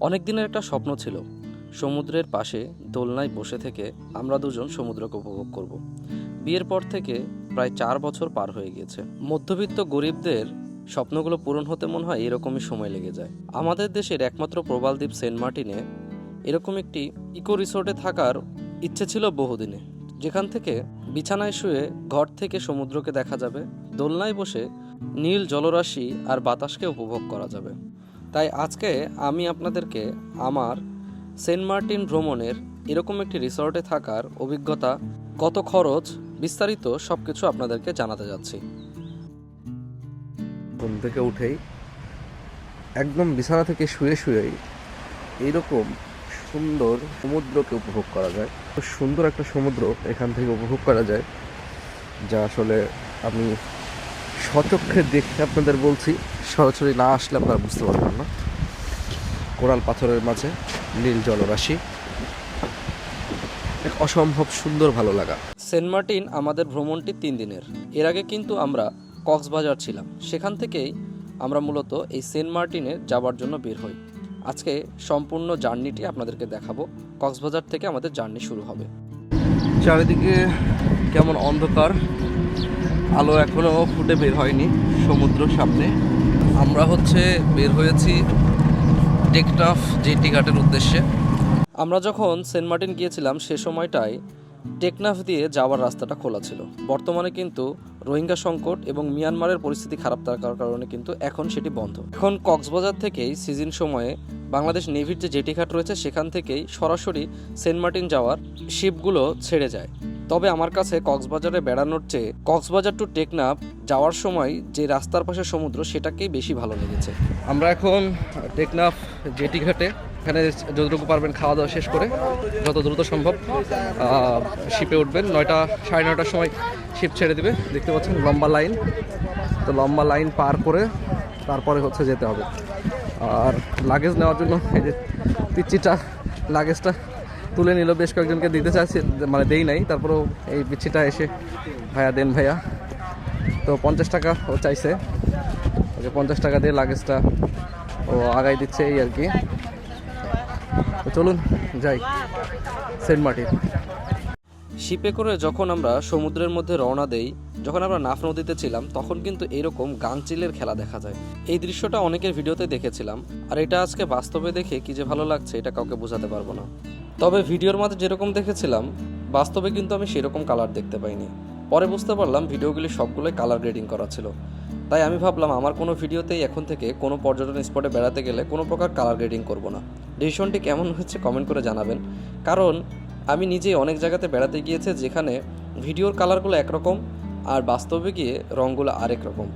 অনেক দিনের একটা স্বপ্ন ছিল। সমুদ্রের পাশে দোলনায় বসে থেকে আমরা দুজন সমুদ্রকে উপভোগ করব। বিয়ের পর থেকে প্রায় চার বছর পার হয়ে গিয়েছে। মধ্যবিত্ত গরিবদের স্বপ্নগুলো পূরণ হতে মনে হয় এরকমই সময় লেগে যায়। আমাদের দেশের একমাত্র প্রবাল দ্বীপ সেন্ট মার্টিনে এরকম একটি ইকো রিসোর্টে থাকার ইচ্ছে ছিল বহুদিনে। যেখান থেকে বিছানায় শুয়ে ঘর থেকে সমুদ্রকে দেখা যাবে, দোলনায় বসে নীল জলরাশি আর বাতাসকে উপভোগ করা যাবে। তাই আজকে আমি আপনাদেরকে আমার সেন্ট মার্টিন ভ্রমণের এরকম একটি রিসর্টে থাকার অভিজ্ঞতা, কত খরচ, বিস্তারিত সব কিছু আপনাদেরকে জানাতে যাচ্ছি। ঘুম থেকে উঠেই একদম বিছানা থেকে শুয়ে শুয়েই এইরকম সুন্দর সমুদ্রকে উপভোগ করা যায়। খুব সুন্দর একটা সমুদ্র এখান থেকে উপভোগ করা যায়, যা আসলে আমি সচক্ষে দেখে আপনাদের বলছি। সরাসরি না আসলে আপনারা বুঝতে পারবেন না। কোরাল পাথরের মাঝে নীল জলরাশি। এক অসম্ভব সুন্দর ভালো লাগা। সেন্ট মার্টিন আমাদের ভ্রমণটি তিন দিনের। এর আগে কিন্তু আমরা কক্সবাজার ছিলাম। সেখান থেকেই আমরা মূলত এই সেন্ট মার্টিনে যাওয়ার জন্য বের হই। আজকে সম্পূর্ণ জার্নিটি আপনাদেরকে দেখাবো। কক্সবাজার থেকে আমাদের জার্নি শুরু হবে। চারিদিকে কেমন অন্ধকার। আলো এখনও ফুটে বের হয়নি সমুদ্র সামনে। আমরা হচ্ছে বের হয়েছি টেকনাফ জেটি ঘাটের উদ্দেশ্যে। আমরা যখন সেন্ট মার্টিন গিয়েছিলাম, সে সময়টায় টেকনাফ দিয়ে যাওয়ার রাস্তাটা খোলা ছিল। বর্তমানে কিন্তু রোহিঙ্গা সংকট এবং মিয়ানমারের পরিস্থিতি খারাপ থাকার কারণে কিন্তু এখন সেটি বন্ধ। এখন কক্সবাজার থেকেই সিজন সময়ে বাংলাদেশ নেভির যে জেটিঘাট রয়েছে, সেখান থেকেই সরাসরি সেন্ট মার্টিন যাওয়ার শিপগুলো ছেড়ে যায়। তবে আমার কাছে কক্সবাজারে বেড়ানোর চেয়ে কক্সবাজার টু টেকনাফ যাওয়ার সময় যে রাস্তার পাশে সমুদ্র সেটাকেই বেশি ভালো লেগেছে। আমরা এখন টেকনাফ জেটি ঘাটে। এখানে যতটুকু পারবেন খাওয়া দাওয়া শেষ করে যত দ্রুত সম্ভব শিপে উঠবেন। নয়টা, সাড়ে নয়টার সময় শিপ ছেড়ে দিবে। দেখতে পাচ্ছেন লম্বা লাইন। তো লম্বা লাইন পার করে তারপরে হচ্ছে যেতে হবে। আর লাগেজ নেওয়ার জন্য এই যে পিচ্ছিটা লাগেজটা তুলে নিল, বেশ কয়েকজনকে দিতে চাইছি মানে দেই নাই। তারপরেও এই পিচ্ছিটা এসে, ভাইয়া দেন ভাইয়া। তো পঞ্চাশ টাকা ও চাইছে। ওকে পঞ্চাশ টাকা দিয়ে লাগেজটা ও আগাই দিচ্ছে এই আর কি। তো চলুন, যাই। Saint Martin. শিপে করে যখন আমরা সমুদ্রের মধ্যে রওনা দেই, যখন আমরা নাফ নদীতে ছিলাম, তখন কিন্তু এরকম গাংচিলের খেলা দেখা যায়। এই দৃশ্যটা অনেকের ভিডিওতে দেখেছিলাম, আর এটা আজকে বাস্তবে দেখে কি যে ভালো লাগছে, এটা কাউকে বোঝাতে পারব না। তবে ভিডিওর মাঝে যেরকম দেখেছিলাম, বাস্তবে কিন্তু আমি সেরকম কালার দেখতে পাইনি। পরে বুঝতে পারলাম ভিডিওগুলি সবগুলোই কালার গ্রেডিং করা ছিল। তাই আমি ভাবলাম আমার কোনো ভিডিওতেই এখন থেকে কোনো পর্যটন স্পটে বেড়াতে গেলে কোনো প্রকার কালার গ্রেডিং করব না। ডিসিশনটি কেমন হচ্ছে কমেন্ট করে জানাবেন। কারণ আমি নিজেই অনেক জায়গাতে বেড়াতে গিয়েছে যেখানে ভিডিওর কালারগুলো একরকম আর বাস্তবে গিয়ে রঙগুলো আরেক রকম।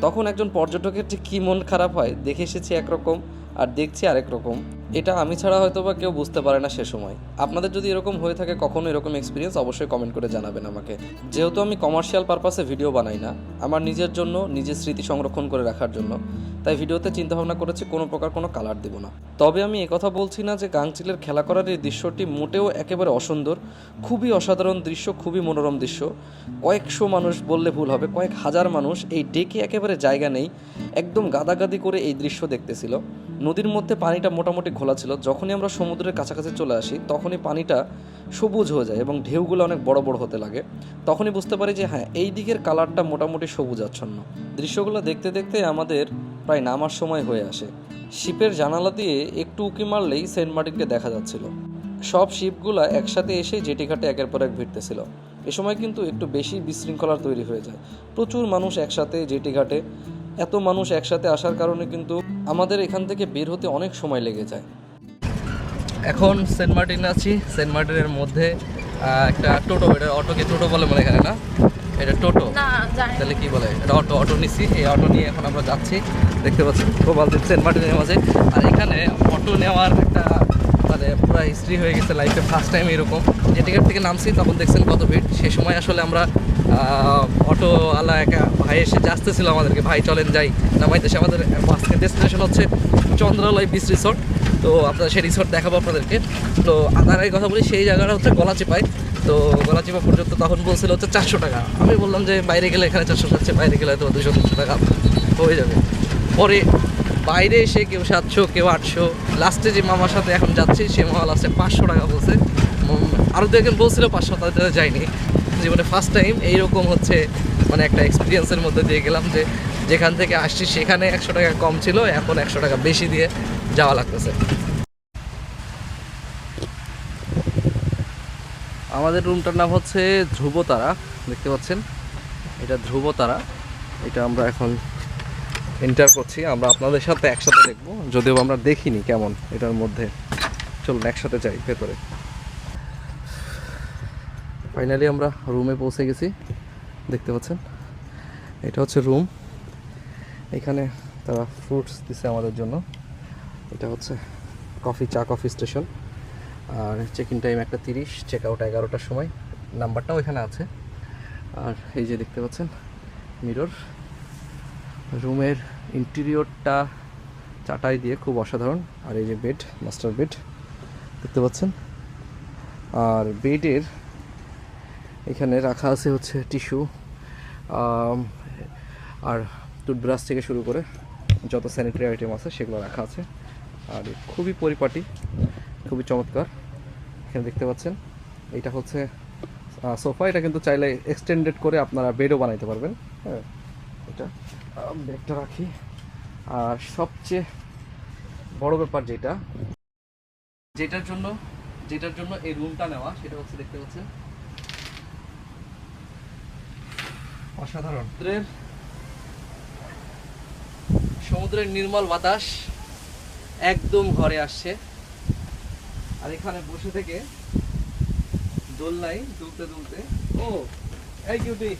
তখন একজন পর্যটকের যে কী মন খারাপ হয়, দেখে এসেছি একরকম আর দেখছি আরেক রকম। এটা আমি ছাড়া হয়তো বা কেউ বুঝতে পারে না সে সময়। আপনাদের যদি এরকম হয়ে থাকে কখনো এরকম এক্সপিরিয়েন্স অবশ্যই কমেন্ট করে জানাবেন আমাকে। যেহেতু আমি কমার্শিয়াল পারপাসে ভিডিও বানাই না, আমার নিজের জন্য, নিজের স্মৃতি সংরক্ষণ করে রাখার জন্য। তাই ভিডিওতে চিন্তাভাবনা করেছি কোনো প্রকার কোনো কালার দেব না। তবে আমি একথা বলছি না যে গাংচিলের খেলা করার এই দৃশ্যটি মোটেও একেবারে অসুন্দর, খুবই অসাধারণ দৃশ্য, খুবই মনোরম দৃশ্য। কয়েকশো মানুষ বললে ভুল হবে, কয়েক হাজার মানুষ এই ডেকে একেবারে জায়গা নেই, একদম গাদাগাদি করে এই দৃশ্য দেখতেছিল। নদীর মধ্যে পানিটা মোটামুটি ঘোলা ছিল, যখনই আমরা সমুদ্রের কাছাকাছি চলে আসি, তখনই পানিটা সবুজ হয়ে যায় এবং ঢেউগুলো অনেক বড় বড় হতে লাগে। তখনই বুঝতে পারি যে হ্যাঁ এই দিকের কালারটা মোটামুটি সবুজ আচ্ছন্ন দৃশ্যগুলো দেখতে দেখতে আমাদের প্রায় নামার সময় হয়ে আসে। শিপের জানালা দিয়ে একটু উঁকি মারলেই সেন্ট মার্টিনকে দেখা যাচ্ছিল। সব শিপগুলা একসাথে এসে জেটিঘাটে একের পর এক ভিড়তেছিল। এ সময় কিন্তু একটু বেশি বিশৃঙ্খলার তৈরি হয়ে যায়। প্রচুর মানুষ একসাথে জেটিঘাটে এত মানুষ একসাথে আসার কারণে কিন্তু আমাদের এখান থেকে বের হতে অনেক সময় লেগে যায়। এখন সেন্ট মার্টিন আছি। সেন্ট মার্টিনের মধ্যে একটা টোটো এটা অটোকে টোটো বলে মনে এখানে না? এটা টোটো। তাহলে কি বলে? এটা অটো অটো নিচ্ছি এই অটো নিয়ে এখন আমরা যাচ্ছি। দেখতে পাচ্ছি দ্বীপ সেন্ট মার্টিনের মাঝে। আর এখানে অটো নেওয়ার একটা মানে পুরো হিস্ট্রি হয়ে গেছে লাইফে ফার্স্ট টাইম এরকম। যে টিকিট থেকে নামছি তখন দেখছেন কত ভিড়। সে সময় আসলে আমরা অটোওয়ালা একা ভাই এসে আসতেছিল আমাদেরকে, ভাই, চলেন যাই। নামাইতেছে আমাদের আজকের ডেস্টিনেশন হচ্ছে চন্দ্রালয় বিচ রিসোর্ট তো আপনারা সেই রিসোর্ট দেখাবো আপনাদেরকে। তো আগে কথা বলি, সেই জায়গাটা হচ্ছে গলাচিপাই তো গলাচিপা পর্যন্ত তখন বলছিল হচ্ছে চারশো টাকা। আমি বললাম যে, বাইরে গেলে এখানে চারশো যাচ্ছে বাইরে গেলে তো দুশো, তিনশো টাকা। হয়ে যাবে। পরে বাইরে এসে কেউ সাতশো, কেউ আটশো। লাস্টে যে মামার সাথে এখন যাচ্ছি, সে মামা লাস্টে পাঁচশো টাকা বলছে। আরও দু একজন বলছিল, পাঁচশো, তাদের যায়নি। জীবনে ফার্স্ট টাইম এইরকম হচ্ছে মানে একটা এক্সপিরিয়েন্সের মধ্যে দিয়ে গেলাম যে যেখান থেকে আসছি সেখানে একশো টাকা কম ছিল, এখন একশো টাকা বেশি দিয়ে যাওয়া লাগতেছে। আমাদের রুমটার নাম হচ্ছে ধ্রুবতারা, দেখতে পাচ্ছেন? এটা ধ্রুবতারা, এটা আমরা এখন এন্টার করছি। আমরা আপনাদের সাথে একসাথে দেখব, যদিও আমরা দেখিনি কেমন এটার মধ্যে। চলুন, একসাথে যাই, ভেতরে। ফাইনালি আমরা রুমে পৌঁছে গেছি। দেখতে পাচ্ছেন? এটা হচ্ছে রুম এখানে তারা ফ্রুটস দিছে আমাদের জন্য। এটা হচ্ছে কফি চা কফি স্টেশন আর চেক ইন টাইম একটা তিরিশ চেক আউট এগারোটার সময়। নাম্বারটাও এখানে আছে। আর এই যে দেখতে পাচ্ছেন? মিরর রুমের ইন্টেরিয়রটা চাটাই দিয়ে খুব অসাধারণ। আর এই যে বেড মাস্টার বেড দেখতে পাচ্ছেন? আর বেডের এখানে রাখা আছে হচ্ছে টিস্যু আর টুথব্রাশ থেকে শুরু করে যত স্যানিটারি আইটেম আছে সেগুলো রাখা আছে। আর খুবই পরিপাটি, খুবই চমৎকার, এখানে দেখতে পাচ্ছেন। এটা হচ্ছে সোফা, এটা কিন্তু চাইলে এক্সটেন্ডেড করে আপনারা বেডও বানাইতে পারবেন। হ্যাঁ এটা ব্যাগটা রাখি। আর সবচেয়ে বড় ব্যাপার যেটা, যেটার জন্য যেটার জন্য এই রুমটা নেওয়া, সেটা হচ্ছে দেখতে পাচ্ছেন। অসাধারণ। সমুদ্রের নির্মল বাতাস একদম ঘরে আসছে। আর এখানে বসে থেকে দোলনায় দুলতে দুলতে, ও, এই কিউটি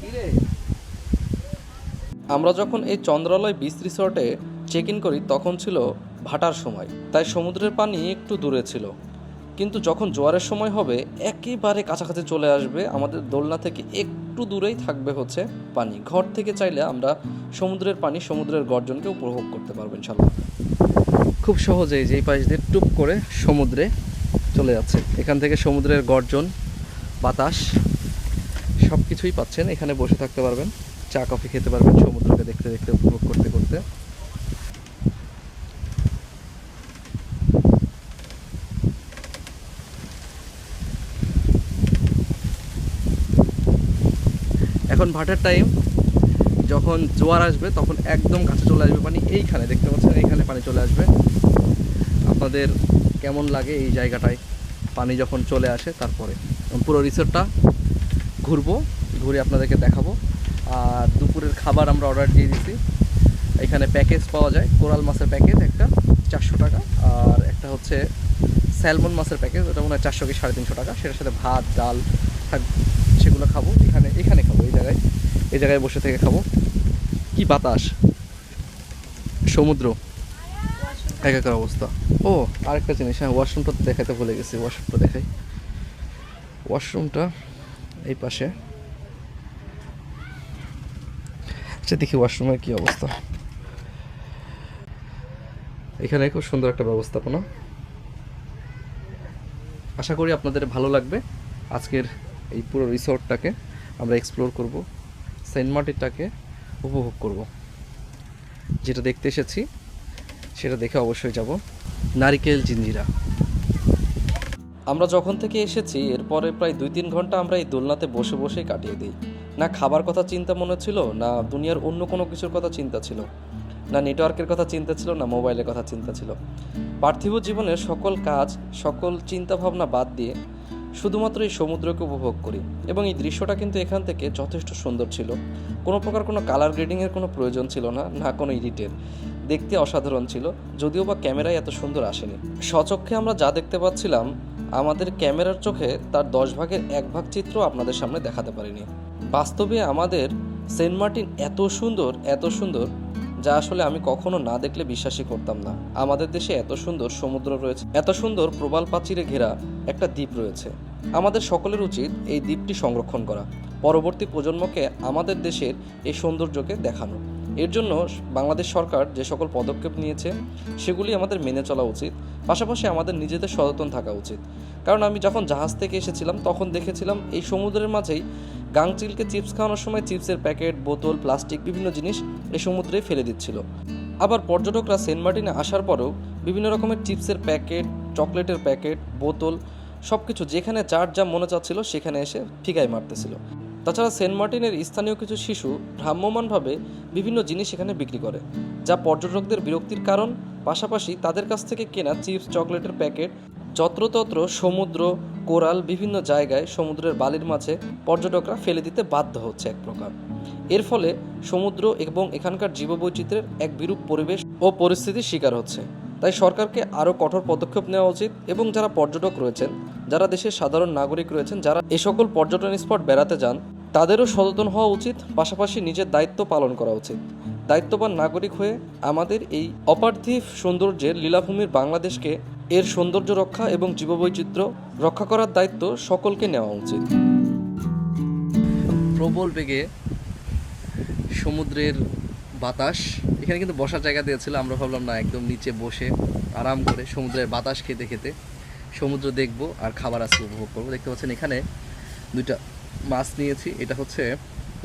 কি রে আমরা যখন এই চন্দ্রালয় বিচ রিসর্টে চেক ইন করি, তখন ছিল ভাটার সময়, তাই সমুদ্রের পানি একটু দূরে ছিল। কিন্তু যখন জোয়ারের সময় হবে, একেবারে কাছাকাছি চলে আসবে, আমাদের দোলনা থেকে একটু দূরেই থাকবে হচ্ছে পানি। ঘর থেকে চাইলে আমরা সমুদ্রের পানি, সমুদ্রের গর্জনকে উপভোগ করতে পারব ইনশাল্লাহ খুব সহজেই যেই পাশ দিয়ে টুপ করে সমুদ্রে চলে যাচ্ছে। এখান থেকে সমুদ্রের গর্জন, বাতাস সব কিছুই পাচ্ছেন। এখানে বসে থাকতে পারবেন, চা, কফি খেতে পারবেন সমুদ্রকে দেখতে দেখতে, উপভোগ করতে করতে। এখন ভাটার টাইম যখন জোয়ার আসবে, তখন একদম কাছে চলে আসবে পানি এইখানে, দেখতে পাচ্ছেন, এইখানে পানি চলে আসবে। আপনাদের কেমন লাগে এই জায়গাটায়? পানি যখন চলে আসে, তারপরে। পুরো রিসোর্টটা ঘুরবো, ঘুরে আপনাদেরকে দেখাবো। আর দুপুরের খাবার আমরা অর্ডার দিয়ে দিছি। এখানে প্যাকেজ পাওয়া যায়, কোরাল মাছের প্যাকেজ একটা, চারশো টাকা। আর একটা হচ্ছে স্যালমন মাছের প্যাকেজ ওটা মনে হয় চারশো কি সাড়ে তিনশো টাকা। সেটার সাথে ভাত, ডাল সেগুলো খাব। এখানে এখানে খাব। জায়গায়। এই জায়গায় বসে থেকে খাব। কি বাতাস? সমুদ্র। একাকার অবস্থা। ও, আরেকটা জিনিস হ্যাঁ ওয়াশরুমটা দেখাতে ভুলে গেছি ওয়াশরুমটা দেখাই। ওয়াশরুমটা এই পাশে। আচ্ছা দেখি ওয়াশরুমের কি অবস্থা। এখানে খুব সুন্দর একটা ব্যবস্থাপনা। আশা করি আপনাদের ভালো লাগবে আজকের এই পুরো রিসর্টটাকে আমরা এক্সপ্লোর করব সেন্ট মার্টিনটাকে উপভোগ করব। যেটা দেখতে এসেছি, সেটা দেখে অবশ্যই যাব। নারিকেল জিঞ্জিরা। আমরা যখন থেকে এসেছি, এরপরে প্রায় দুই তিন ঘণ্টা আমরা এই দোলনাতে বসে বসেই কাটিয়ে দিই। না খাবার কথা চিন্তা মনে ছিল, না দুনিয়ার অন্য কোনো কিছুর কথা চিন্তা ছিল, না নেটওয়ার্কের কথা চিন্তা ছিল, না মোবাইলের কথা চিন্তা ছিল। পার্থিব জীবনের সকল কাজ, সকল চিন্তা ভাবনা বাদ দিয়ে শুধুমাত্র এই সমুদ্রকে উপভোগ করি এবং এই দৃশ্যটা কিন্তু এখান থেকে যথেষ্ট সুন্দর ছিল। কোনো প্রকার কোনো কালার গ্রেডিংয়ের কোনো প্রয়োজন ছিল না না কোনো এডিটের দেখতে অসাধারণ ছিল, যদিও বা ক্যামেরায় এত সুন্দর আসেনি। স্বচক্ষে আমরা যা দেখতে পাচ্ছিলাম, আমাদের ক্যামেরার চোখে তার দশ ভাগের এক ভাগ চিত্র আপনাদের সামনে দেখাতে পারিনি। বাস্তবে আমাদের সেন্ট মার্টিন এত সুন্দর এত সুন্দর যা আসলে আমি কখনো না দেখলে বিশ্বাসই করতাম না। আমাদের দেশে এত সুন্দর সমুদ্র রয়েছে, এত সুন্দর প্রবাল প্রাচীরে ঘেরা একটা দ্বীপ রয়েছে। আমাদের সকলের উচিত এই দ্বীপটি সংরক্ষণ করা। পরবর্তী প্রজন্মকে আমাদের দেশের এই সৌন্দর্যকে দেখানো। এর জন্য বাংলাদেশ সরকার যে সকল পদক্ষেপ নিয়েছে, সেগুলি আমাদের মেনে চলা উচিত। পাশাপাশি আমাদের নিজেদের সচেতন থাকা উচিত। কারণ আমি যখন জাহাজ থেকে এসেছিলাম, তখন দেখেছিলাম এই সমুদ্রের মাঝেই গাংচিলকে চিপস খাওয়ানোর সময় চিপসের প্যাকেট, বোতল, প্লাস্টিক, বিভিন্ন জিনিস এই সমুদ্রে ফেলে দিচ্ছিল। আবার পর্যটকরা সেন্ট মার্টিনে আসার পরেও বিভিন্ন রকমের চিপসের প্যাকেট, চকলেটের প্যাকেট, বোতল সব কিছু যেখানে যার যা মনে চাচ্ছিল সেখানে এসে ফিকাই মারতেছিল। তাছাড়া সেন্ট মার্টিনের স্থানীয় কিছু শিশু ভ্রাম্যমাণভাবে বিভিন্ন জিনিস এখানে বিক্রি করে, যা পর্যটকদের বিরক্তির কারণ। পাশাপাশি তাদের কাছ থেকে কেনা চিপস, চকলেটের প্যাকেট যত্রতত্র সমুদ্র, কোরাল বিভিন্ন জায়গায় সমুদ্রের বালির মাঝে পর্যটকরা ফেলে দিতে বাধ্য হচ্ছে এক প্রকার। এর ফলে সমুদ্র এবং এখানকার জীববৈচিত্র্যের এক বিরূপ পরিবেশ ও পরিস্থিতির শিকার হচ্ছে। তাই সরকারকে আরও কঠোর পদক্ষেপ নেওয়া উচিত এবং যারা পর্যটক রয়েছেন, যারা দেশের সাধারণ নাগরিক রয়েছেন, যারা এ সকল পর্যটন স্পট বেড়াতে যান, তাদেরও সচেতন হওয়া উচিত, পাশাপাশি নিজের দায়িত্ব পালন করা উচিত। দায়িত্ববান নাগরিক হয়ে আমাদের এই অপার্থিব সৌন্দর্যের লীলাভূমির বাংলাদেশকে এর সৌন্দর্য রক্ষা এবং জীববৈচিত্র্য রক্ষা করার দায়িত্ব সকলকে নেওয়া উচিত। প্রবল বেগে সমুদ্রের বাতাস, এখানে কিন্তু বসার জায়গা দিয়েছিল, আমরা ভাবলাম না, একদম নিচে বসে আরাম করে সমুদ্রের বাতাস খেতে খেতে সমুদ্র দেখব আর খাবার আজকে উপভোগ করব। দেখতে পাচ্ছেন এখানে দুইটা মাছ নিয়েছি, এটা হচ্ছে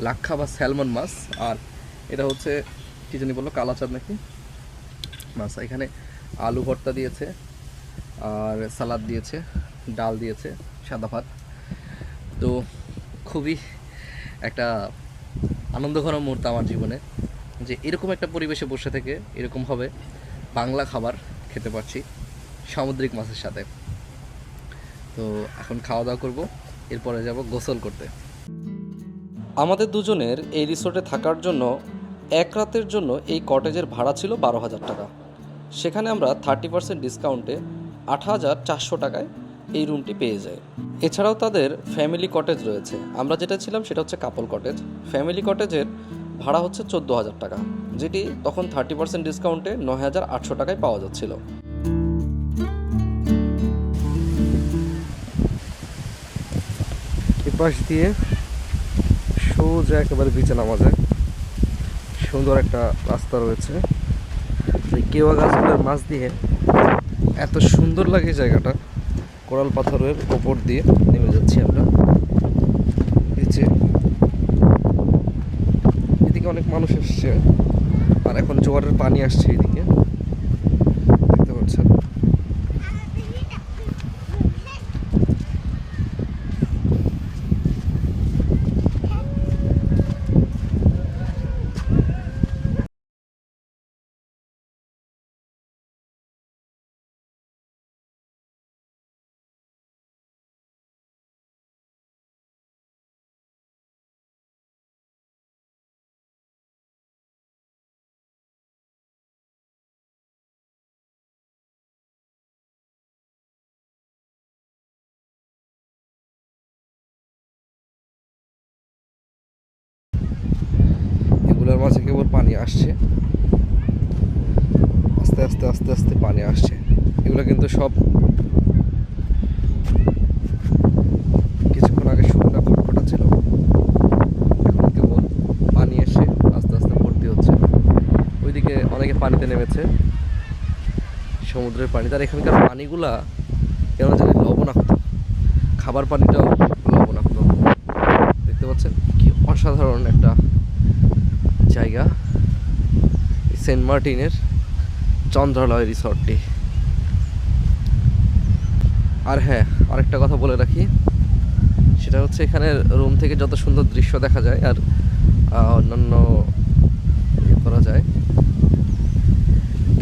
লাক্ষা বা স্যালমন মাছ, আর এটা হচ্ছে, কী জানি বলল, কালাচাঁদ নাকি? মাছ, এখানে আলু ভর্তা দিয়েছে আর সালাদ দিয়েছে, ডাল দিয়েছে, সাদা ভাত। তো খুবই একটা আনন্দঘন মুহূর্ত আমার জীবনে যে এরকম একটা পরিবেশে বসে থেকে এরকমভাবে বাংলা খাবার খেতে পারছি সামুদ্রিক মাছের সাথে। তো এখন খাওয়া দাওয়া করব, এরপরে যাব গোসল করতে। আমাদের দুজনের এই রিসোর্টে থাকার জন্য এক রাতের জন্য এই কটেজের ভাড়া ছিল বারো হাজার টাকা। সেখানে আমরা থার্টি পার্সেন্ট ডিসকাউন্টে আট হাজার চারশো টাকায় এই রুমটি পেয়ে যায়। এছাড়াও তাদের ফ্যামিলি কটেজ রয়েছে। আমরা যেটা ছিলাম সেটা হচ্ছে কাপল কটেজ। ফ্যামিলি কটেজের ভাড়া হচ্ছে চোদ্দ হাজার টাকা, যেটি তখন থার্টি পার্সেন্ট ডিসকাউন্টে নয় হাজার আটশো টাকায় পাওয়া যাচ্ছিল। এপাশ দিয়ে সোজা একেবারে বিচে নামা যায়। সুন্দর একটা রাস্তা রয়েছে। কেওয়া গাছগুলোর মাছ দিয়ে এত সুন্দর লাগে জায়গাটা। কোরাল পাথরের ওপর দিয়ে নেমে যাচ্ছি আমরা। নিচে এদিকে অনেক মানুষ এসছে। আর এখন জোয়ারের পানি আসছে এদিকে। মাঝে কেবল পানি আসছে। আস্তে আস্তে আস্তে আস্তে পানি আসছে। এগুলো কিন্তু সব কিছুক্ষণ আগে শুকনো খটখটা ছিল। এখন কেবল পানি এসে আস্তে আস্তে ভর্তি হচ্ছে। ওইদিকে অনেকে পানিতে নেমেছে। সমুদ্রের পানি। তার এখানকার পানিগুলা কেন জানি লবণাক্ত। খাবার পানিটাও লবণাক্ত দেখতে পাচ্ছেন কি অসাধারণ একটা জায়গা সেন্ট মার্টিনের চন্দ্রালয় রিসর্টটি। আর হ্যাঁ আরেকটা কথা বলে রাখি, সেটা হচ্ছে এখানে রুম থেকে যত সুন্দর দৃশ্য দেখা যায় আর অন্যান্য ইয়ে করা যায়।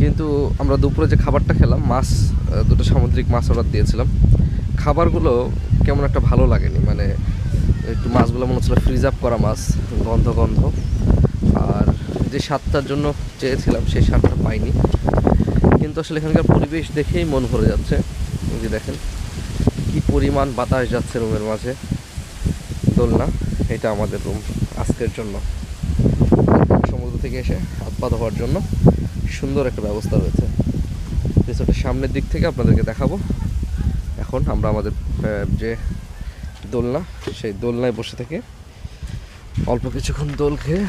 কিন্তু আমরা দুপুরে যে খাবারটা খেলাম, মাছ দুটো সামুদ্রিক মাছ অর্ডার দিয়েছিলাম। খাবারগুলো কেমন একটা ভালো লাগেনি মানে একটু মাছগুলো মনে হচ্ছিল ফ্রিজ আপ করা মাছ, গন্ধ গন্ধ। যে স্বাদটার জন্য চেয়েছিলাম, সেই স্বাদটা পাইনি। কিন্তু আসলে এখানকার পরিবেশ দেখেই মন ভরে যাচ্ছে। এই যে দেখেন, কি পরিমাণ বাতাস যাচ্ছে রুমের মাঝে। দোলনা, এটা আমাদের রুম আজকের জন্য। সমুদ্র থেকে এসে হাত পা ধোয়ার জন্য সুন্দর একটা ব্যবস্থা রয়েছে রিসোর্টের সামনের দিক থেকে আপনাদেরকে দেখাবো। এখন আমরা আমাদের যে দোলনা, সেই দোলনায় বসে থেকে অল্প কিছুক্ষণ দোল খেয়ে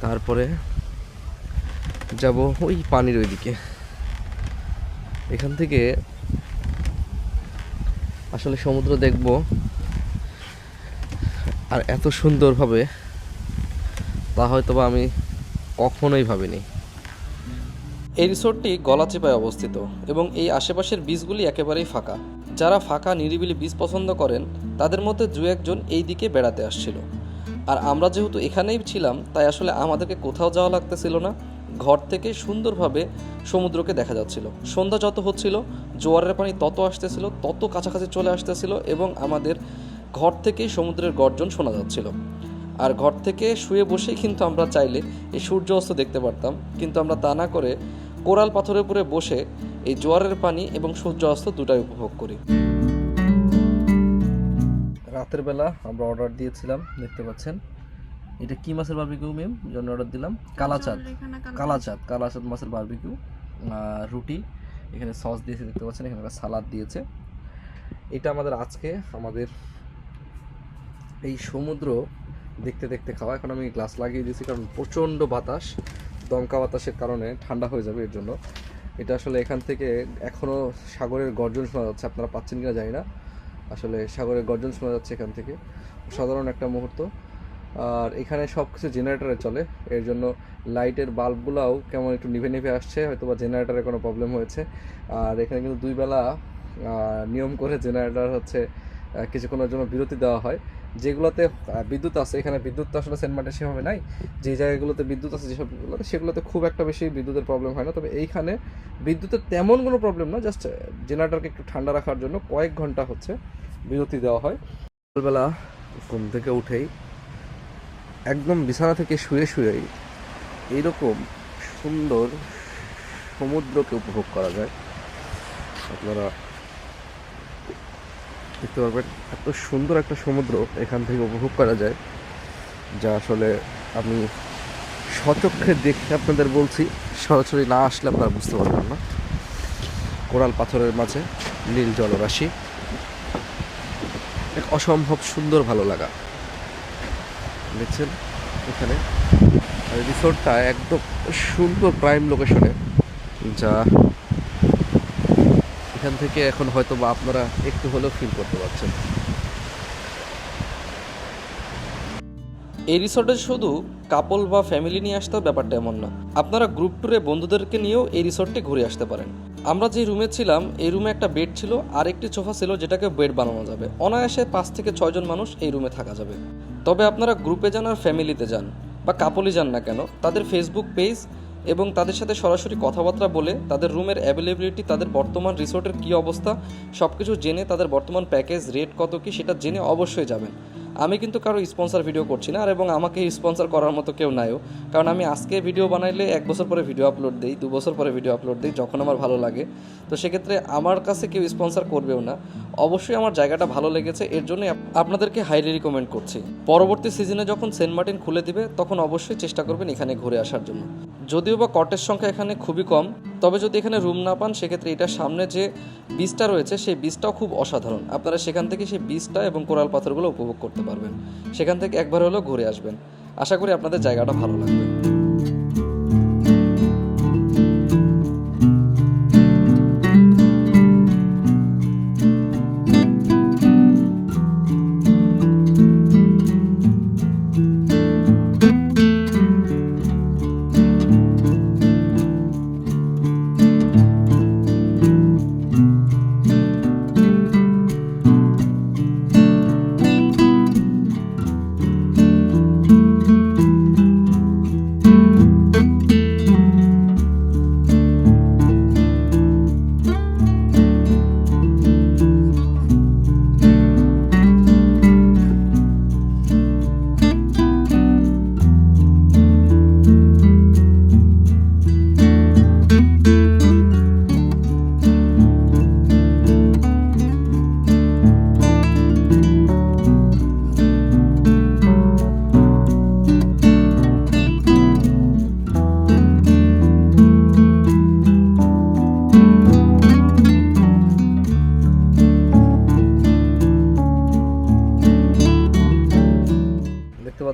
তারপরে যাব ওই পানির ওইদিকে। এখান থেকে আসলে সমুদ্র দেখব। আর এত সুন্দরভাবে, তা হয়তো বা আমি কখনোই ভাবিনি। এই রিসোর্টটি গলাচিপায় অবস্থিত এবং এই আশেপাশের বীজগুলি একেবারেই ফাঁকা। যারা ফাঁকা নিরিবিলি বীজ পছন্দ করেন, তাদের মধ্যে দু একজন এই দিকে বেড়াতে আসছিল। আর আমরা যেহেতু এখানেই ছিলাম, তাই আসলে আমাদেরকে কোথাও যাওয়া লাগতেছিল না। ঘর থেকে সুন্দরভাবে সমুদ্রকে দেখা যাচ্ছিল। সন্ধ্যা যত হচ্ছিল, জোয়ারের পানি তত আসতেছিল, তত কাছাকাছি চলে আসতেছিল এবং আমাদের ঘর থেকেই সমুদ্রের গর্জন শোনা যাচ্ছিল। আর ঘর থেকে শুয়ে বসেই কিন্তু আমরা চাইলে এই সূর্য অস্ত দেখতে পারতাম। কিন্তু আমরা তা না করে কোরাল পাথরের উপরে বসে এই জোয়ারের পানি এবং সূর্য অস্ত দুটাই উপভোগ করি। রাতের বেলা আমরা অর্ডার দিয়েছিলাম দেখতে পাচ্ছেন। এটা কি মাছের বারবিকিউ মেম জন্য অর্ডার দিলাম। কালাচাঁদ। কালাচাঁদ। কালাচাঁদ মাছের বারবিকিউ রুটি। এখানে সস দিয়েছে দেখতে পাচ্ছেন এখানে একটা সালাদ দিয়েছে। এটা আমাদের আজকে আমাদের এই সমুদ্র দেখতে দেখতে খাওয়া। এখন আমি গ্লাস লাগিয়ে দিয়েছি কারণ প্রচণ্ড বাতাস দমকা বাতাসের কারণে ঠান্ডা হয়ে যাবে এর জন্য। এটা আসলে এখান থেকে এখনও সাগরের গর্জন শোনা যাচ্ছে আপনারা পাচ্ছেন কিনা জানি না। আসলে সাগরের গর্জন শোনা যাচ্ছে এখান থেকে। সাধারণ একটা মুহূর্ত। আর এখানে সব কিছু জেনারেটারে চলে। এর জন্য লাইটের বাল্বগুলাও কেমন একটু নিভে নিভে আসছে হয়তো বা জেনারেটারে কোনো প্রবলেম হয়েছে। আর এখানে কিন্তু দুই বেলা নিয়ম করে জেনারেটার হচ্ছে কিছুক্ষণের জন্য বিরতি দেওয়া হয়। যেগুলোতে বিদ্যুৎ আছে, এখানে বিদ্যুৎ তো আসলে সেন্ট মার্টিন সেভাবে নাই। যে জায়গাগুলোতে বিদ্যুৎ আছে যেসবগুলোতে সেগুলোতে খুব একটা বেশি বিদ্যুতের প্রবলেম হয় না। তবে এইখানে বিদ্যুতের তেমন কোনো প্রবলেম না জাস্ট জেনারেটারকে একটু ঠান্ডা রাখার জন্য কয়েক ঘণ্টা হচ্ছে বিরতি দেওয়া হয়। সকালবেলা ঘুম থেকে উঠেই একদম বিছানা থেকে শুয়ে শুয়েই এইরকম সুন্দর সমুদ্রকে উপভোগ করা যায়। আপনারা দেখতে পারবেন, এত সুন্দর একটা সমুদ্র এখান থেকে উপভোগ করা যায়, যা আসলে আমি সচক্ষে দেখে আপনাদের বলছি, সরাসরি না আসলে আপনারা বুঝতে পারবেন না। কোরাল পাথরের মাঝে নীল জলরাশি, এক অসম্ভব সুন্দর ভালো লাগা। দেখছেন এখানে রিসোর্টটা একদম সুন্দর প্রাইম লোকেশনে যা এখান থেকে এখন হয়তো বা আপনারা একটু হলেও ফিল করতে পারছেন। এই রিসোর্টে শুধু কাপল বা ফ্যামিলি নিয়ে আসতে হবে ব্যাপারটা এমন না। আপনারা গ্রুপ ট্যুরে বন্ধুদেরকে নিয়েও এই রিসোর্টে ঘুরে আসতে পারেন। আমরা যে রুমে ছিলাম, এই রুমে একটা বেড ছিল আর একটি সোফা ছিল যেটাকে বেড বানানো যাবে। অনায়াসে পাঁচ থেকে ছয়জন মানুষ এই রুমে থাকা যাবে। তবে আপনারা গ্রুপে যান আর ফ্যামিলিতে যান, বা কাপলই যান না কেন, তাদের ফেসবুক পেজ এবং তাদের সাথে সরাসরি কথাবার্তা বলে তাদের রুমের অ্যাভেলেবিলিটি তাদের বর্তমান রিসোর্টের কী অবস্থা সব কিছু জেনে তাদের বর্তমান প্যাকেজ রেট কত কি সেটা জেনে অবশ্যই যাবেন। আমি কিন্তু কারও স্পন্সর ভিডিও করছি না আর এবং আমাকে স্পন্সর করার মতো কেউ নাইও। কারণ আমি আজকে ভিডিও বানাইলে এক বছর পরে ভিডিও আপলোড দিই, দু বছর পরে ভিডিও আপলোড দিই, যখন আমার ভালো লাগে। তো সেক্ষেত্রে আমার কাছে কেউ স্পন্সর করবেও না। অবশ্যই আমার জায়গাটা ভালো লেগেছে, এর জন্য আপনাদেরকে হাইলি রিকমেন্ড করছি। পরবর্তী সিজনে যখন সেন্ট মার্টিন খুলে দিবে, তখন অবশ্যই চেষ্টা করবেন এখানে ঘুরে আসার জন্য। যদিও বা কটের সংখ্যা এখানে খুবই কম, তবে যদি এখানে রুম না পান, সেক্ষেত্রে এটার সামনে যে বীজটা রয়েছে, সেই বীজটাও খুব অসাধারণ। আপনারা সেখান থেকে সেই বীজটা এবং কোরাল পাথরগুলো উপভোগ করতে পারবেন। সেখান থেকে একবার হলেও ঘুরে আসবেন। আশা করি আপনাদের জায়গাটা ভালো লাগবে।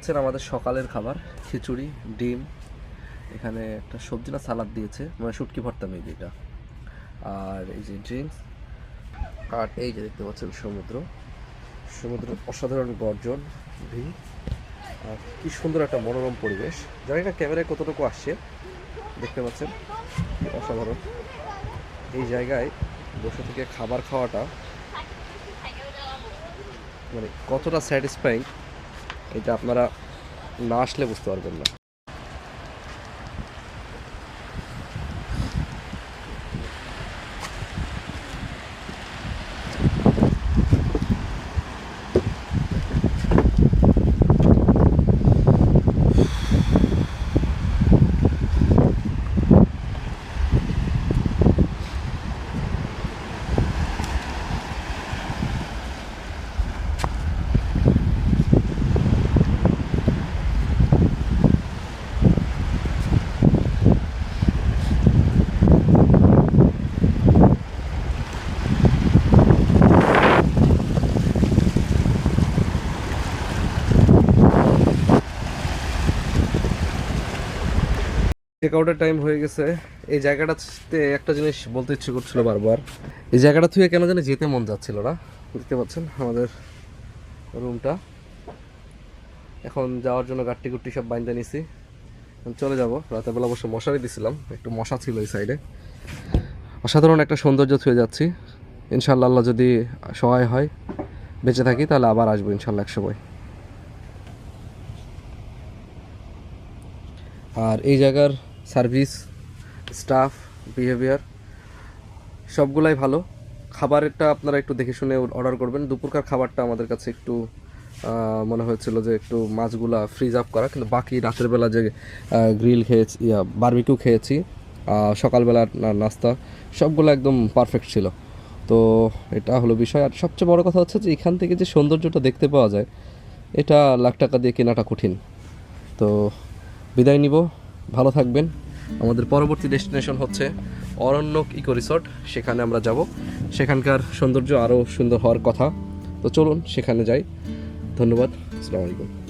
দেখতে পাচ্ছেন আমাদের সকালের খাবার, খিচুড়ি, ডিম, এখানে একটা সবজি না, সালাদ দিয়েছে মানে শুটকি ভর্তা মেবি এটা। আর এই যে ড্রিঙ্কস আর এই যে দেখতে পাচ্ছেন সমুদ্র। সমুদ্রের অসাধারণ গর্জন, ভিড়, আর কি সুন্দর একটা মনোরম পরিবেশ। জানি না ক্যামেরায় কতটুকু আসছে, দেখতে পাচ্ছেন অসাধারণ। এই জায়গায় বসে থেকে খাবার খাওয়াটা মানে কতটা স্যাটিসফাইং এটা আপনারা না আসলে বুঝতে পারবেন না। চেক আউটের টাইম হয়ে গেছে। এই জায়গাটাতে একটা জিনিস বলতে ইচ্ছে করছিল বারবার। এই জায়গাটা থেকে কেন জানি যেতে মন যাচ্ছিল না। দেখতে পাচ্ছেন আমাদের রুমটা এখন যাওয়ার জন্য গাট্টি গুট্টি সব বাইন্দে নিছি। চলে যাব। বেলা অবশ্য মশারি দিছিলাম। একটু মশা ছিল এই সাইডে অসাধারণ একটা সৌন্দর্য থুয়ে যাচ্ছি। ইনশাল্লাহ আল্লাহ যদি সহায় হয়, বেঁচে থাকি, তাহলে আবার আসব ইনশাল্লাহ এক সময়। আর এই জায়গার সার্ভিস, স্টাফ, বিহেভিয়ার, সবগুলাই ভালো। খাবারেরটা আপনারা একটু দেখে শুনে অর্ডার করবেন। দুপুরকার খাবারটা আমাদের কাছে একটু মনে হয়েছিল যে একটু মাছগুলা ফ্রিজ আপ করা, কিন্তু বাকি রাতের বেলা যে গ্রিল খেয়েছি, ইয়া বারবিকিউ খেয়েছি সকালবেলার নাস্তা, সবগুলো একদম পারফেক্ট ছিল। তো এটা হলো বিষয়। আর সবচেয়ে বড় কথা হচ্ছে যে এখান থেকে যে সৌন্দর্যটা দেখতে পাওয়া যায়, এটা লাখ টাকা দিয়ে কেনাটা কঠিন। তো বিদায় নিব। ভালো থাকবেন। আমাদের পরবর্তী ডেস্টিনেশন হচ্ছে অরণ্যক ইকো রিসর্ট, সেখানে আমরা যাব। সেখানকার সৌন্দর্য আরও সুন্দর হওয়ার কথা। তো চলুন, সেখানে যাই। ধন্যবাদ। আসসালামু আলাইকুম।